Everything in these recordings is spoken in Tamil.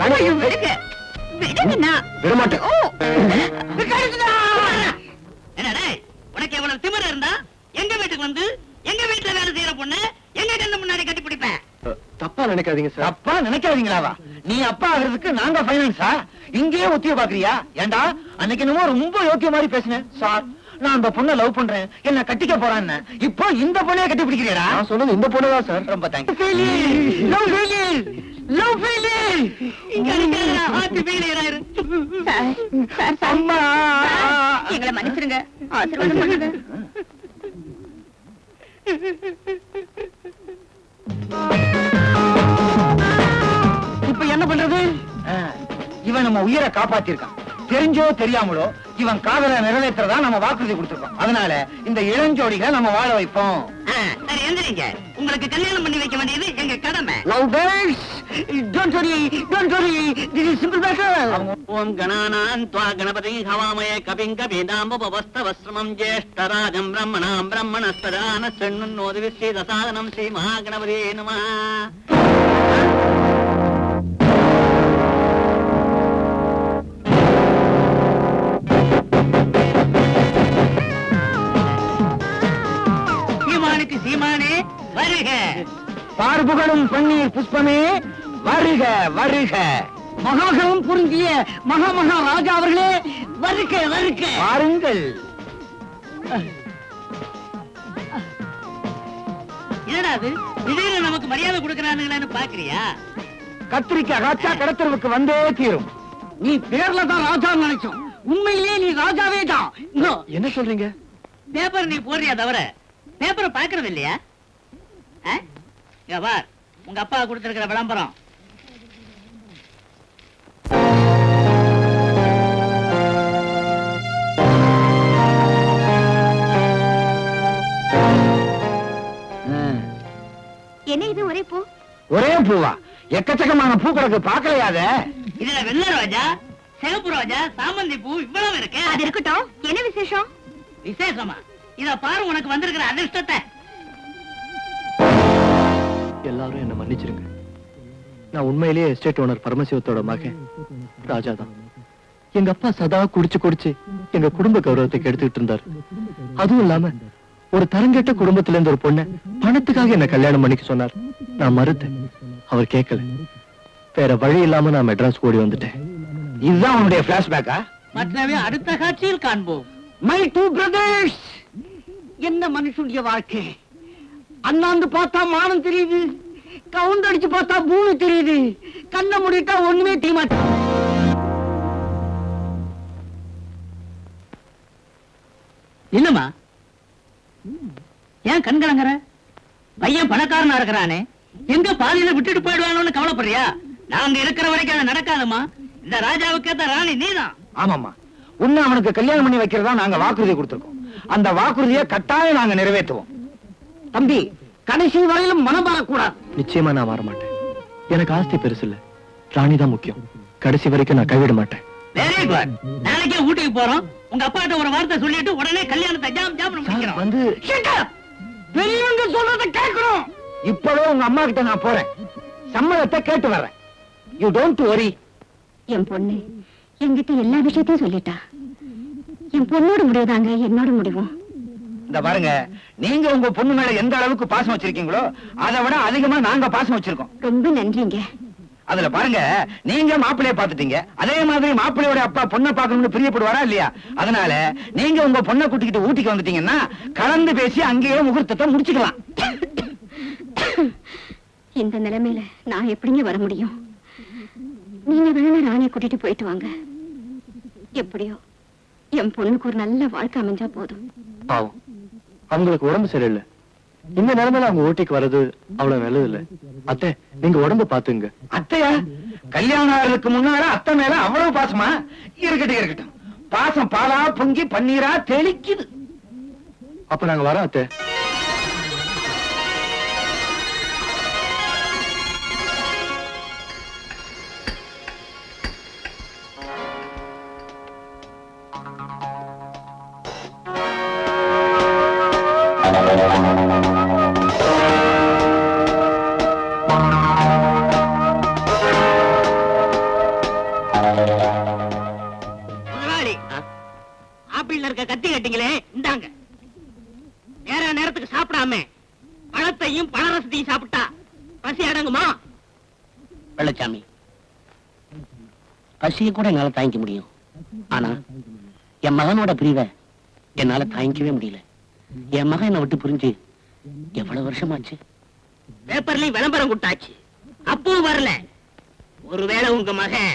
ஐயோ, விடுங்க. விடுங்கண்ணா. விடமாட்டேன். ஓ. என்னடா உனக்கு எவ்வளவு திமிர இருந்தா? எங்க வீட்டுக்கு வந்து எங்க வீட்டுல வேலை செய்யற பொண்ணு எங்க கண்ணு முன்னாடி கட்டி பிடிப்பேன்? தப்பா நினைக்காதீங்க சார். அப்பா நினைக்காதீங்களாவா நீ அப்பா ஆகிறதுக்கு நாங்க ஃபைனான்ஸா இங்கேயே ஒத்திய பாக்குறியா? ஏண்டா அன்னைக்கு என்னமோ ரொம்ப யோக்கிய மாதிரி பேசினேன். சார் நான் அந்த பொண்ணை லவ் பண்றேன். என்ன கட்டிக்க போறான்னு. இப்போ இந்த பொண்ணைய கட்டி பிடிக்கிறீடா நான் சொன்னது இந்த பொண்ணு தான் சார். ரொம்ப தேங்க்ஸ் லவ் ஃபெயிலியர் இங்க. சார் சார் அம்மா! எங்களை ஆசீர்வாதம் பண்ணுங்க. இப்ப என்ன பண்றது? இவன் நம்ம உயிரை காப்பாத்திருக்கான். தெரிஞ்சோ தெரியாமலோ இவன் காதலை நிறைவேற்றதா நம்ம வாக்குறுதி கொடுத்திருக்கோம். அதனால இந்த இளஞ்சோடிகளை நம்ம வாழ வைப்போம். உங்களுக்கு கல்யாணம் பண்ணி வைக்க வேண்டியது எங்க கடமை. Love pairs don't worry don't worry this is simple matter ஓம் கணானான் துவா கணபதி ஹவாமய கபிங் கபீதாம்பவஸ்தவஸ்ரமம் ஜேஷ்டராஜம் பிரம்மணாம் பிரம்மணஸ்பதான செண்ணுன்னோது விஸ்ரீத சாதனம் ஸ்ரீ மகாகணபதி நம. சீமானுக்கு சீமானே வருக. பார்புகளும் பன்னீர் புஷ்பமே வருக வருக. மகாகவம் புரிஞ்சிய மகா மகா ராஜா அவர்களே வருக வருக. பாருங்கள் என்னடா அது? திடீர்னு நமக்கு மரியாதை கொடுக்கறானுங்களான்னு பாக்குறியா? கத்திரிக்காய் காய்ச்சா கடத்தலுக்கு வந்தே தீரும். நீ பேர்ல தான் ராஜா நினைச்சோம். உண்மையிலேயே நீ ராஜாவே தான். இங்கோ, என்ன சொல்றீங்க? பேப்பர் நீ போடுறியா தவிர பேப்பரை பாக்குறது இல்லையா? பார். உங்க அப்பா கொடுத்திருக்கிற விளம்பரம். இது ஒரே பூ. ஒரே பூவா? எக்கச்சக்கமான பூ கிடக்கு பாக்கலையாத இதுல வெள்ளை ரோஜா சிகப்பு ரோஜா சாமந்தி பூ இவ்வளவு இருக்கு. அது இருக்கட்டும். என்ன விசேஷம்? விசேஷமா? இத பாரு உனக்கு வந்திருக்கிற அதிர்ஷ்டத்தை. எல்லாரும் என்ன மன்னிச்சிருங்க. நான் உண்மையிலேயே எஸ்டேட் ஓனர் பரமசிவத்தோட மகன் ராஜா தான் எங்க அப்பா சதா குடிச்சு குடிச்சு எங்க குடும்ப கௌரவத்தை கெடுத்துக்கிட்டு இருந்தார். அதுவும் இல்லாம ஒரு தரங்கெட்ட குடும்பத்துல இருந்த ஒரு பொண்ணை பணத்துக்காக என்ன கல்யாணம் பண்ணிக்க சொன்னார். நான் மறுத்தேன். அவர் கேட்கல. வேற வழி இல்லாம நான் மெட்ராஸ் ஓடி வந்துட்டேன். இதுதான் உன்னுடைய பிளாஷ்பேக்கா மற்றவே அடுத்த காட்சியில் காண்போம். மை டூ பிரதர்ஸ் என்ன மனுஷனுடைய வாழ்க்கை? அண்ணாந்து பார்த்தா மானம் தெரியுது. கவுண்ட் அடிச்சு பார்த்தா பூமி தெரியுது. கண்ணை மூடிட்டா ஒண்ணுமே தெரிய மாட்டேன் என்னம்மா? ஏன் கண் கலங்குற? பையன் பணக்காரனா இருக்கிறானே. எங்க பாதியில விட்டுட்டு போயிடுவானோன்னு கவலைப்படுறியா? நாங்க இருக்கிற வரைக்கும் அது நடக்காதம்மா. இந்த ராஜாவுக்கு ஏத்த ராணி நீதான். ஆமாமா உன்னை அவனுக்கு கல்யாணம் பண்ணி வைக்கிறதா நாங்க வாக்குறுதி கொடுத்திருக்கோம். அந்த வாக்குறுதியை கட்டாயம் நாங்க நிறைவேற்றுவோம். தம்பி கடைசி வரையிலும் மனம் வரக்கூடாது நிச்சயமா நான் வர மாட்டேன். எனக்கு ஆஸ்தி பெருசு இல்ல. ராணி தான் முக்கியம். கடைசி வரைக்கும் நான் கைவிட மாட்டேன். வெரி குட் நாளைக்கே ஊட்டிக்கு போறோம். உங்க அப்பாட்ட ஒரு வார்த்தை சொல்லிட்டு உடனே கல்யாணத்தை ஜாம் ஜாம் வந்து பெரியவங்க சொல்றத கேட்கணும். இப்பவே உங்க அம்மா கிட்ட நான் போறேன். சம்மதத்தை கேட்டு வர்றேன். யூ டோன்ட் வரி என் பொண்ணு என்கிட்ட எல்லா விஷயத்தையும் சொல்லிட்டா. என் பொண்ணோட முடிவுதாங்க என்னோட முடிவும். இந்த பாருங்க நீங்க உங்க பொண்ணு மேல எந்த அளவுக்கு பாசம் வச்சிருக்கீங்களோ அதை விட அதிகமா நாங்க பாசம் வச்சிருக்கோம். ரொம்ப நன்றிங்க. அதுல பாருங்க நீங்க மாப்பிள்ளைய பாத்துட்டீங்க அதே மாதிரி மாப்பிள்ளையோட அப்பா பொண்ணை பார்க்கணும்னு பிரியப்படுவாரா இல்லையா? அதனால நீங்க உங்க பொண்ணை கூட்டிக்கிட்டு ஊட்டிக்கு வந்துட்டீங்கன்னா கலந்து பேசி அங்கேயே முகூர்த்தத்தை முடிச்சுக்கலாம். இந்த நிலைமையில நான் எப்படிங்க வர முடியும்? நீங்க வேணா ராணியை கூட்டிட்டு போயிட்டு வாங்க. எப்படியோ என் பொண்ணுக்கு ஒரு நல்ல வாழ்க்கை அமைஞ்சா போதும். பாவம். அவங்களுக்கு உடம்பு சரியில்லை. இந்த நிலைமையில அவங்க ஊட்டிக்கு வர்றது அவ்வளவு நல்லது இல்ல அத்தை நீங்க உடம்ப பாத்துங்க அத்தையா? கல்யாணம் ஆகிறதுக்கு முன்னால அத்தை மேல அவ்வளவு பாசமா? இருக்கட்டும் இருக்கட்டும். பாசம் பாலா பொங்கி பன்னீரா தெளிக்குது. அப்ப நாங்க வரோம் அத்தை. சாப்பிடாம பழத்தையும் பழரசத்தையும் சாப்பிட்டா பசி அடங்குமா? வெள்ளச்சாமி பசியை கூட என்னால தாங்கிக்க முடியும். ஆனா என் மகனோட பிரிவை என்னால தாங்கிக்கவே முடியல. என் மகன் என்னை விட்டு புரிஞ்சு எவ்வளவு வருஷமாச்சு? பேப்பர்லயும் விளம்பரம் கொடுத்தாச்சு. அப்பவும் வரல. ஒருவேளை உங்க மகன்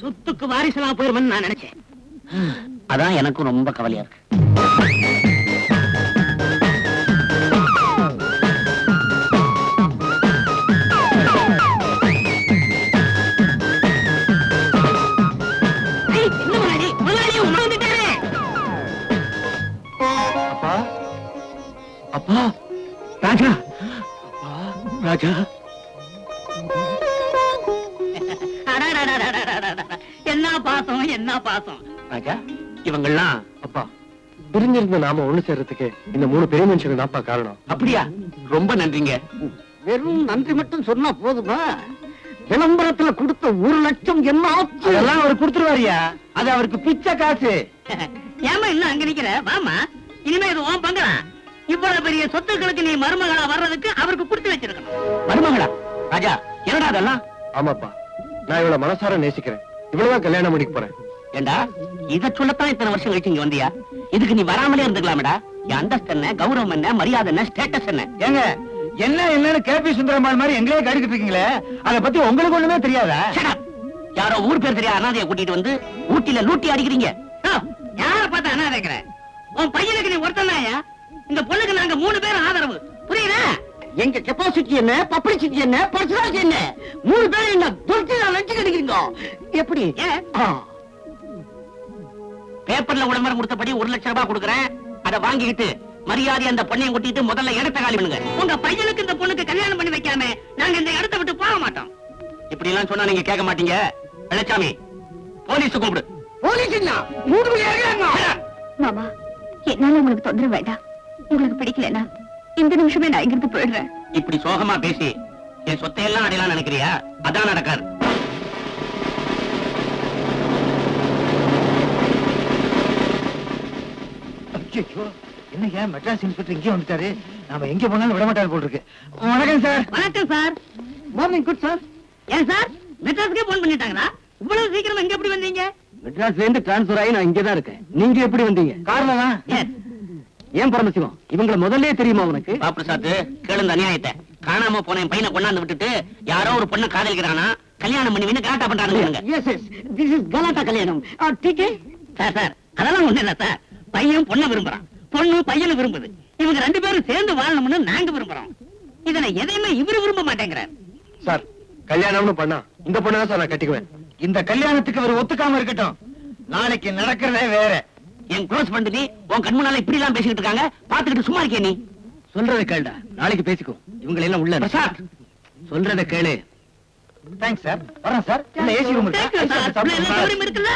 சொத்துக்கு வாரிசெல்லாம் போயிருமன்னு நான் நினைச்சேன். அதான் எனக்கும் ரொம்ப கவலையா இருக்கு. இவங்கெல்லாம் அப்பா பிரிஞ்சிருந்த நாம ஒண்ணு சேர்றதுக்கு இந்த மூணு பெரிய மனுஷங்க தான்ப்பா காரணம். அப்படியா? ரொம்ப நன்றிங்க. வெறும் நன்றி மட்டும் சொன்னா போதுமா? விளம்பரத்துல கொடுத்த ஒரு லட்சம் என்ன ஆச்சு அதெல்லாம் அவர் கொடுத்துருவாரியா? அது அவருக்கு பிச்சை காசு. ஏமா இன்னும் அங்க நிக்கிற? வாமா இனிமே இது உன் பங்களா. இவ்வளவு பெரிய சொத்துக்களுக்கு நீ மருமகளா வர்றதுக்கு அவருக்கு கொடுத்து வச்சிருக்கணும். மருமகளா? ராஜா என்னடா அதெல்லாம்? ஆமாப்பா. நான் இவள மனசார நேசிக்கிறேன். இவ்வளவுதான் கல்யாணம் பண்ணிக்க போறேன். ஏண்டா? இத சொல்லத்தான் இத்தனை வருஷம் கழிச்சு இங்க வந்தியா? இதுக்கு நீ வராமலே இருந்துக்கலாமடா. என் அந்தஸ்து என்ன கௌரவம் என்ன மரியாதை என்ன ஸ்டேட்டஸ் என்ன? ஏங்க என்ன என்னன்னு கேபி சுந்தரம்பாள் மாதிரி எங்களே கடிக்கிட்டு இருக்கீங்களே? அத பத்தி உங்களுக்கு ஒண்ணுமே தெரியாதா. யாரோ ஊர் பேர் தெரியாத அனாதைய கூட்டிட்டு வந்து ஊட்டில லூட்டி அடிக்கிறீங்க. யார பார்த்து அனாதைக்கிற உன் பையனுக்கு நீ ஒருத்தனாயா இந்த பொண்ணுக்கு நாங்க மூணு பேரும் ஆதரவு. புரியுதா? எங்க கெப்பாசிட்டி என்ன பப்ளிசிட்டி என்ன பர்சனாலிட்டி என்ன? மூணு பேரும் என்ன துரத்தி லஞ்சம் கிடைக்கிறீங்க எப்படி? பேப்பர்ல விளம்பரம் கொடுத்தபடி ஒரு லட்சம் ரூபாய் கொடுக்குறேன். அதை வாங்கிக்கிட்டு மரியாதை அந்த பொண்ணையும் கூட்டிட்டு முதல்ல இடத்த காலி பண்ணுங்க. உங்க பையனுக்கு இந்த பொண்ணுக்கு கல்யாணம் பண்ணி வைக்காம நாங்க இந்த இடத்த விட்டு போக மாட்டோம். இப்படி எல்லாம் சொன்னா நீங்க கேட்க மாட்டீங்க. வெள்ளச்சாமி போலீஸ் கூப்பிடு. போலீஸ் மாமா என்னால உங்களுக்கு தொந்தரவு வேண்டாம். உங்களுக்கு பிடிக்கலனா இந்த நிமிஷமே நான் இங்கிருந்து போயிடுறேன். இப்படி சோகமா பேசி என் சொத்தையெல்லாம் அடையலாம் நினைக்கிறியா? அதான் நடக்காது. ஐயோ என்னங்க மெட்ராஸ் இன்ஸ்பெக்டர் இங்கே வந்துட்டாரு? நாம எங்க போனாலும் விட மாட்டாரு போல் இருக்கு வணக்கம் சார். வணக்கம் சார். மார்னிங் குட் சார் ஏன் சார்? மெட்ராஸ்க்கே போன் பண்ணிட்டாங்களா? இவ்வளவு சீக்கிரம் எங்க எப்படி வந்தீங்க? மெட்ராஸ்ல இருந்து டிரான்ஸ்பர் ஆகி நான் இங்கதான் இருக்கேன். நீங்க எப்படி வந்தீங்க? கார்ல தான். ஏன் பரமசிவம்? இவங்களை முதல்லயே தெரியுமா உனக்கு? பாப்பிரசாத் கேளுந்த அநியாயத்தை. காணாம போன என் பையனை கொண்டாந்து விட்டுட்டு யாரோ ஒரு பொண்ணை காதலிக்கிறானா? கல்யாணம் பண்ணி கலாட்டா பண்றாங்க எஸ் எஸ் திஸ் இஸ் கலாட்டா கல்யாணம். சார் சார் அதெல்லாம் ஒண்ணு இல்ல சார். பையன் பொண்ணை விரும்புறான். பொண்ணு பையனை விரும்புது. இவங்க ரெண்டு பேரும் சேர்ந்து வாழணும்னு நாங்க விரும்புறோம். இதுல எதையுமே இவரு விரும்ப மாட்டேங்கிறார். சார் கல்யாணம்னு பண்ணா இந்த பொண்ணை தான் சார் நான் கட்டிக்குவேன். இந்த கல்யாணத்துக்கு அவர் ஒத்துக்காம இருக்கட்டும். நாளைக்கு நடக்கிறதே வேற. என் க்ளோஸ் நீ உன் கண் முன்னால இப்படி எல்லாம் பேசிக்கிட்டு இருக்காங்க. பாத்துக்கிட்டு சும்மா இருக்கே நீ. சொல்றத கேளுடா. நாளைக்கு பேசிக்கோ. இவங்களை எல்லாம் உள்ள. பிரசாத் சொல்றத கேளு. Thanks sir. வரேன் சார். ஏசி ரூம் இருக்குல்ல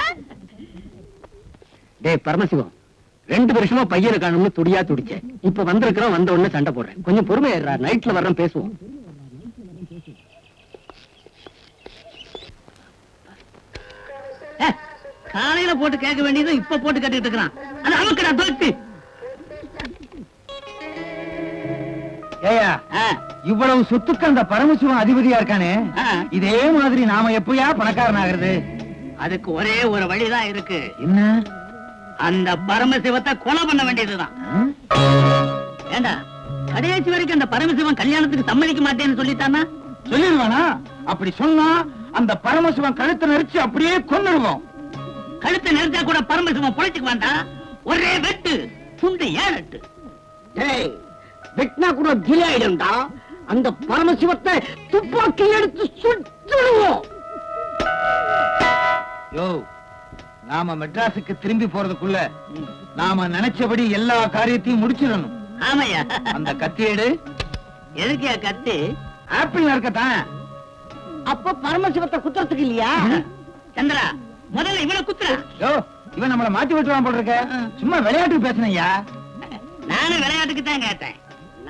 டேய் பரமசிவம். ரெண்டு வருஷமா பையனை காணும்னு துடியா துடிச்சேன். இப்ப வந்திருக்கிறோம் வந்த உடனே சண்டை போடுறேன். கொஞ்சம் பொறுமையா நைட்ல வர்றோம் பேசுவோம். காலையில போட்டு கேட்க வேண்டியது இப்ப போட்டு கேட்டுட்டு இருக்கிறான். அது அமுக்கடா தோத்து ஏயா இவ்வளவு சொத்துக்கு அந்த பரமசிவம் அதிபதியா இருக்கானே. இதே மாதிரி நாம எப்பயா பணக்காரன் ஆகுறது அதுக்கு ஒரே ஒரு வழிதான் இருக்கு. என்ன? அந்த பரமசிவத்தை கொலை பண்ண வேண்டியதுதான். ஏண்டா கடைசி வரைக்கும் அந்த பரமசிவன் கல்யாணத்துக்கு சம்மதிக்க மாட்டேன்னு சொல்லிட்டானா சொல்லிடுவானா? அப்படி சொன்னா அந்த பரமசிவன் கழுத்தை நெரிச்சு அப்படியே கொன்னுடுவோம் கழுத்தை நிறுத்தா கூட பரமசிவன் பொழைச்சுக்க வேண்டாம் ஒரே வெட்டு துண்டு ஏழட்டு வெட்டினா கூட கிளி ஆயிடும்டா அந்த பரமசிவத்தை துப்பாக்கி எடுத்து சுட்டுடுவோம். யோ நாம மெட்ராஸுக்கு திரும்பி போறதுக்குள்ள நாம நினைச்சபடி எல்லா காரியத்தையும் முடிச்சிடணும். ஆமையா? அந்த கத்தியேடு எதுக்கியா கத்து? ஆப்பிள் இருக்கத்தான் அப்ப பரமசிவத்தை குத்துறதுக்கு இல்லையா? சந்திரா முதல்ல இவனை குத்துறா. யோ இவன் நம்மள மாட்டி விட்டுருவான் போல இருக்க சும்மா விளையாட்டுக்கு பேசுனையா நானும் விளையாட்டுக்கு தான் கேட்டேன்.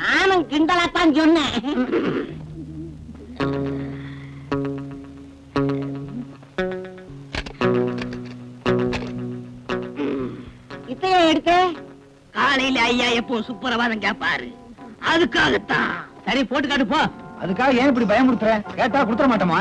நானும் கிண்டலா தான் சொன்னேன். ஐயா எப்போ சுப்பரவாதம் கேப்பாரு? அதுக்காகத்தான். சரி போட்டு காட்டு போ. அதுக்காக ஏன் இப்படி பயமுறுத்துற? கேட்டா கொடுத்துட மாட்டோமா?